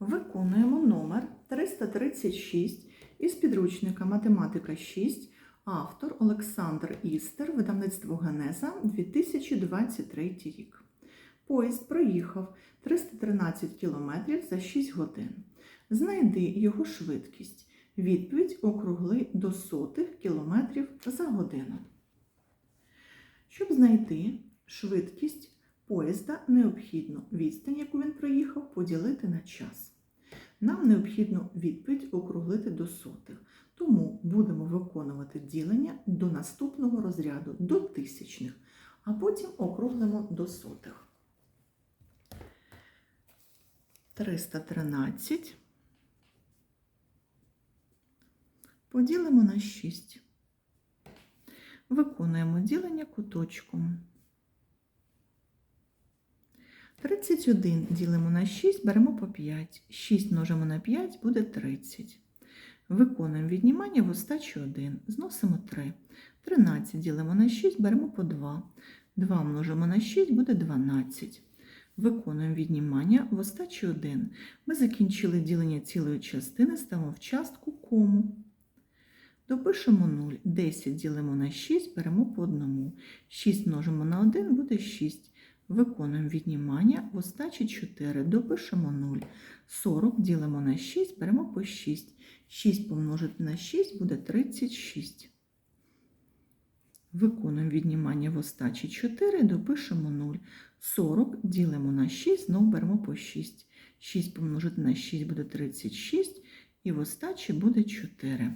Виконуємо номер 336 із підручника Математика 6, автор Олександр Істер, видавництво Генеза 2023 рік. Поїзд проїхав 313 км за 6 годин. Знайди його швидкість. Відповідь округли до сотих кілометрів за годину. Щоб знайти швидкість поїзда, необхідно відстань, яку він проїхав, поділити на час. Нам необхідно відповідь округлити до сотих, тому будемо виконувати ділення до наступного розряду, до тисячних, а потім округлимо до сотих. 313 поділимо на 6. Виконуємо ділення куточком. 31 ділимо на 6, беремо по 5. 6 множимо на 5 буде 30. Виконуємо віднімання в остачі 1. Зносимо 3. 13 ділимо на 6, беремо по 2. 2 множимо на 6 буде 12. Виконуємо віднімання в остачі 1. Ми закінчили ділення цілої частини, ставимо в частку кому. Допишемо 0. 10 ділимо на 6, беремо по 1. 6 множимо на 1 буде 6. Виконуємо віднімання в остачі 4. Допишемо 0. 40 ділимо на 6, беремо по 6. 6 помножити на 6 буде 36. Виконуємо віднімання в остачі 4, допишемо 0. 40 ділимо на 6, знову беремо по 6. 6 помножити на 6 буде 36, і в остачі буде 4.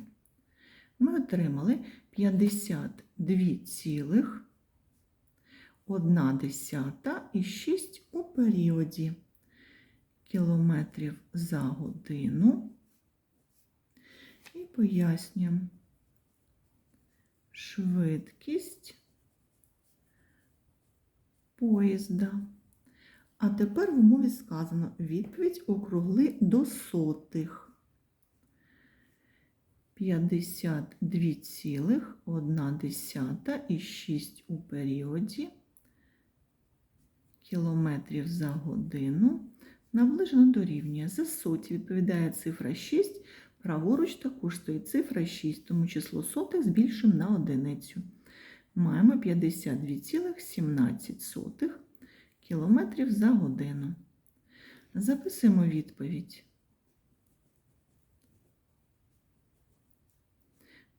Ми отримали 52 цілих 1 десята і 6 у періоді кілометрів за годину. І пояснюємо швидкість поїзда. А тепер в умові сказано відповідь округли до сотих. 52,1 і 6 у періоді кілометрів за годину наближено дорівнює. За соті відповідає цифра 6, праворуч також стоїть цифра 6, тому число сотих збільшимо на одиницю. Маємо 52,17 кілометрів за годину. Записуємо відповідь.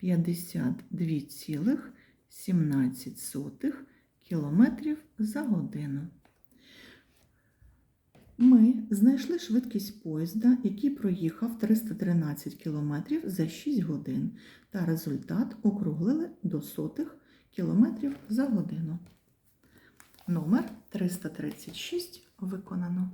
52,17 кілометрів за годину. Ми знайшли швидкість поїзда, який проїхав 313 км за 6 годин, та результат округлили до сотих кілометрів за годину. Номер 336 виконано.